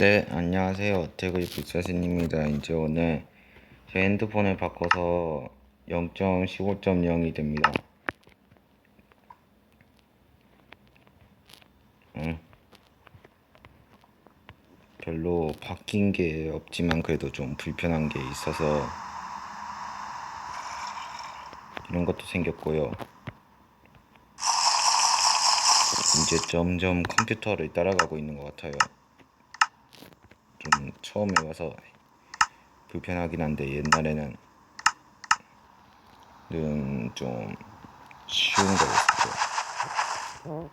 네, 안녕하세요. 태그이 불사신입니다. 이제 오늘 제 핸드폰을 바꿔서 0.15.0이 됩니다. 응. 별로 바뀐 게 없지만 그래도 좀 불편한 게 있어서 이런 것도 생겼고요. 이제 점점 컴퓨터를 따라가고 있는 것 같아요. 좀 처음에 와서 불편하긴 한데 옛날에는 좀 쉬운 거였어요.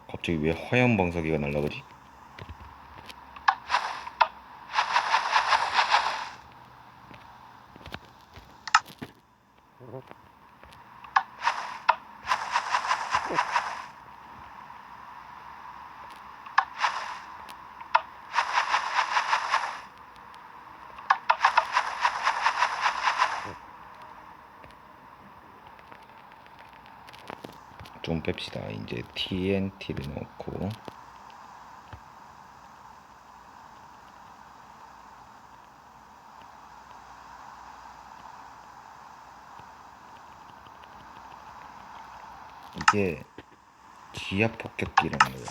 갑자기 왜 화염 방사기가 날라가지? 좀 뺍시다. 이제 TNT를 넣고 이게 기압 폭격기라는 거예요.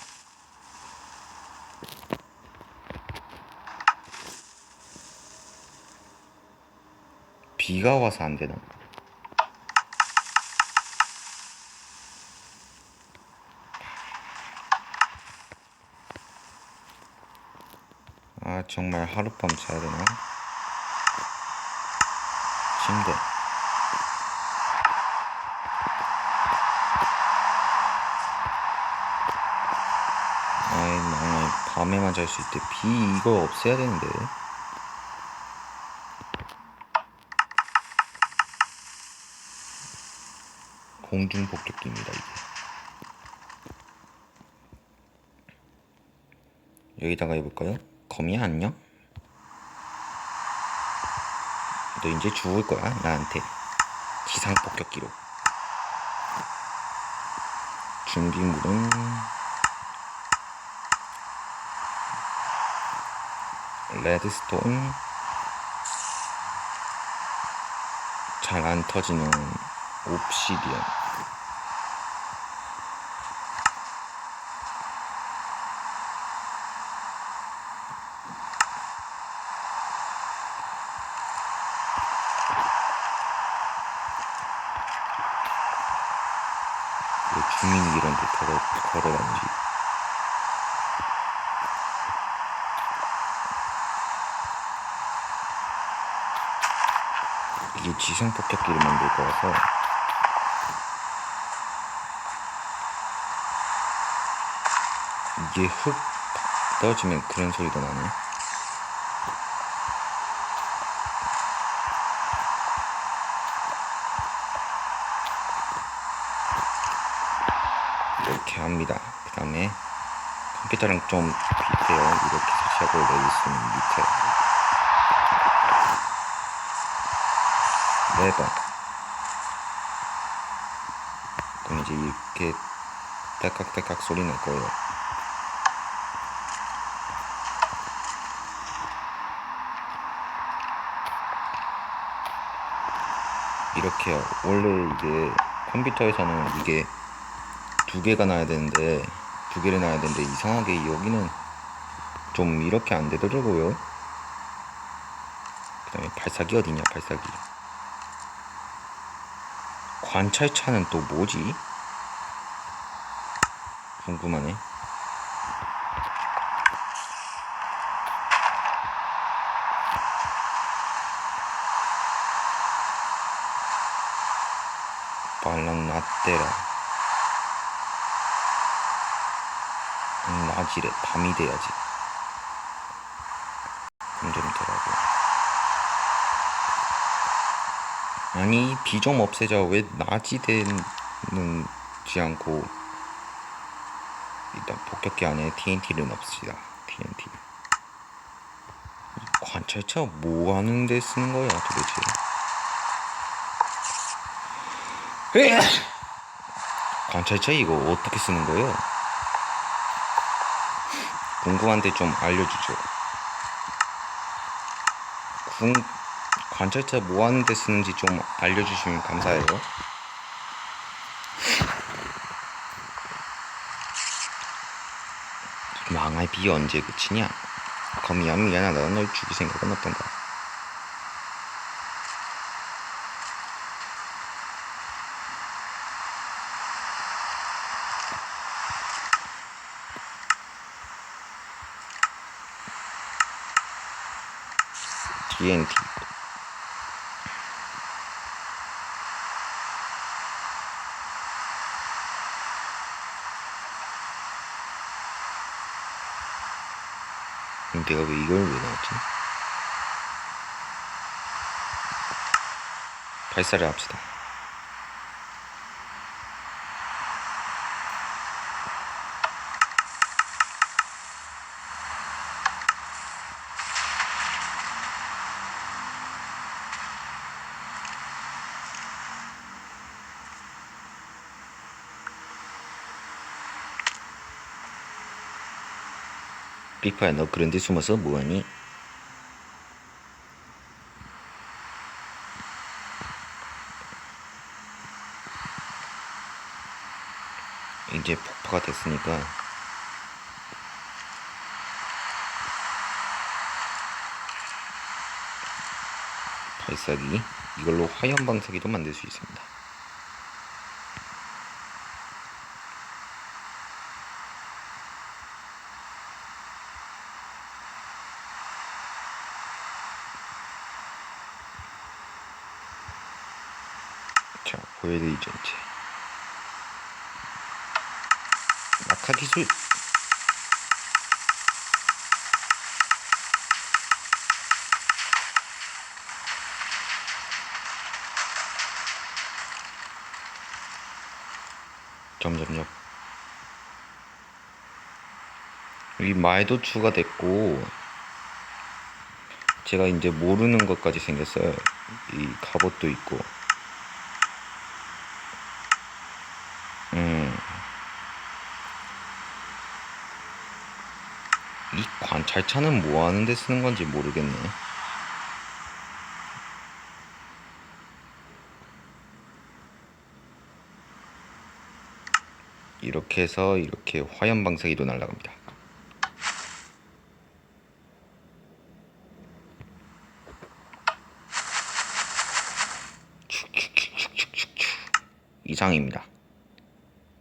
비가 와서 안 되나? 아 정말 하룻밤 자야 되나? 침대 아이 망해 밤에만 잘 수 있대 비 이거 없애야 되는데 공중 폭격기입니다 이게 여기다가 해볼까요? 거미야 안녕? 너 이제 죽을 거야 나한테. 기상 폭격기로. 준비물은 레드스톤. 잘 안 터지는 옵시디언 왜 주민이 이런 데 걸어, 걸어다니지? 이게 지상 폭격기를 만들 거라서 이게 흙 떨어지면 그런 소리가 나네. 합니다. 그 다음에 컴퓨터랑 좀 비슷해요. 이렇게 설치하고 레지스는 밑에 네 번. 그럼 이제 이렇게 딸깍딸깍 소리 날 거예요. 이렇게요. 원래 이게 컴퓨터에서는 이게 두 개가 나야 되는데 두 개를 놔야 되는데 이상하게 여기는 좀 이렇게 안 되더라고요. 그 다음에 발사기 어디냐 발사기. 관찰차는 또 뭐지? 궁금하네. 발랑 나떼라. 낮이래. 밤이 돼야지. 점점 되라고. 아니, 비 좀 없애자. 왜 낮이 되는지 않고. 일단 폭격기 안에 TNT를 넣읍시다. TNT. 관찰차 뭐 하는데 쓰는 거야, 도대체? 관찰차 이거 어떻게 쓰는 거예요? 궁금한데 좀 알려주죠. 궁 관찰자 뭐 하는 데 쓰는지 좀 알려주시면 감사해요. 망할 비 언제 그치냐? 거미야 미안하다 널 죽일 생각은 없단다. TNT 내가 왜 이걸 왜 넣었지? 발사를 합시다. 리파야 너 그런 데 숨어서 뭐하니? 이제 폭파가 됐으니까 발사기 이걸로 화염 방사기도 만들 수 있습니다. 자, 보여드리죠 이제. 낙하 기술. 점점점. 이 말도 추가됐고 제가 이제 모르는 것까지 생겼어요. 이 갑옷도 있고 이 관찰차는 뭐 하는데 쓰는 건지 모르겠네. 이렇게 해서 이렇게 화염 방사기도. 축축축축축축 이상입니다.